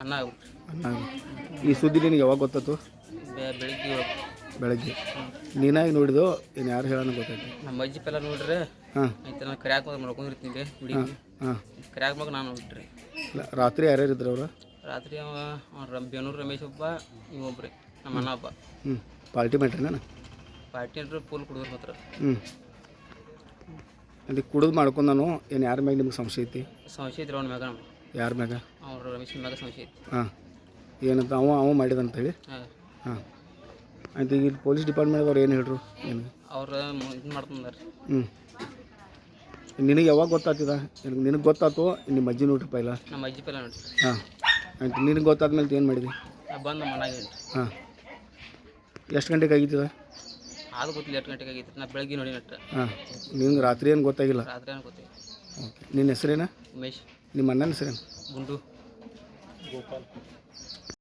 ಅನ್ನ ಈ ಸುದ್ದಿ ನಿನಗೆ ಯಾವಾಗ ಗೊತ್ತಾಯ್ತು? ಬೆ- ಬೆಳಿಗ್ಗೆ ಏಳು ಬೆಳಗ್ಗೆ. ನೀನಾಗಿ ನೋಡಿದೋ ಏನು ಯಾರು ಹೇಳೋಣ ಗೊತ್ತಾಯ್ತು? ನಮ್ಮ ಅಜ್ಜಿ ಪೆಲ್ಲ ನೋಡ್ರೆ ಹಾಂ. ಆಯ್ತು ನಾನು ಕರ್ಯಾಕ ಮಗ ಮಾಡ್ಕೊಂಡಿರ್ತೀನಿ ಬಿಡಿ ಹಾಂ ಕರ್ಯಾಕ್ ಮಗ ನಾನು ಬಿಟ್ರಿ. ಇಲ್ಲ ರಾತ್ರಿ ಯಾರ್ಯಾರು ಇದ್ರು ಅವರು? ರಾತ್ರಿ ಅವ ಅವ ರಮ್ ಬೇನೂರು ರಮೇಶ್ ಒಬ್ಬ ಇವೊಬ್ರಿ ನಮ್ಮ ಅಣ್ಣ ಒಬ್ಬ. ಹ್ಞೂ ಪಾರ್ಟಿ ಮಾಡ್ರಿ ಪಾರ್ಟಿ ಅಂದ್ರೆ ಫುಲ್ ಕುಡಿದ್ರು ಮಾತ್ರ. ಹ್ಞೂ ಅಲ್ಲಿ ಕುಡಿದು ಮಾಡ್ಕೊಂಡು ನಾನು ಏನು ಯಾರ ಮ್ಯಾಗ ನಿಮ್ಗೆ ಸಂಶಯ ಐತಿ? ಸಂಶಯ ಇದ್ರೆ ಅವ್ನ ಮ್ಯಾಗ ಯಾರ ಮ್ಯಾಗ? ಅವ್ರ ರಮೇಶ್ ಮ್ಯಾಗ ಸಂಶಯ ಐತಿ ಹಾಂ. ಏನಂತ ಅವ ಅವ ಮಾಡಿದಂತ ಅಂತೇಳಿ ಹಾಂ. ಹಾಂ. ಆಯ್ತು ಈಗ ಇಲ್ಲಿ ಪೊಲೀಸ್ ಡಿಪಾರ್ಟ್ಮೆಂಟ್ದವ್ರು ಏನು ಹೇಳ್ರು? ಏನು? ಅವ್ರ ಇದು ಮಾಡ್ತಂದಾರ. ಹ್ಞೂ ನಿನಗೆ ಯಾವಾಗ ಗೊತ್ತಾಗ್ತದ? ನಿನಗೆ ನಿನಗೆ ಗೊತ್ತಾಯ್ತು ನಿಮ್ಮ ಅಜ್ಜಿ ನೋಡ್ರಿ ಪೈಲ ನಮ್ಮ ಅಜ್ಜಿ ಪೈಲ ನೋಡ್ರಿ. ಹಾಂ. ಆಯ್ತು ನಿನಗೆ ಗೊತ್ತಾದ್ಮೇಲೆ ಏನು ಮಾಡಿದಿ? ನಾ ಬಂದು ನಮ್ಮ ಮನೆಗೆ ಹಾಂ. ಎಷ್ಟು ಗಂಟೆಗೆ ಆಗಿತ್ತದ? ಅದು ಗೊತ್ತಿಲ್ಲ ಎಷ್ಟು ಗಂಟೆಗೆ ಆಗೈತಿ ನಾ ಬೆಳಗ್ಗೆ ನೋಡಿ ನಟ್ಟ ಹಾಂ. ನಿಮ್ಗೆ ರಾತ್ರಿ ಏನು ಗೊತ್ತಾಗಿಲ್ಲ? ರಾತ್ರಿ ಏನು ಗೊತ್ತಿಲ್ಲ. ಓಕೆ. ನಿನ್ನ ಹೆಸರೇನ? ಉಮೇಶ್. ನಿಮ್ಮ ಅಣ್ಣನ ಹೆಸರೇನು? ಗುಂಡು.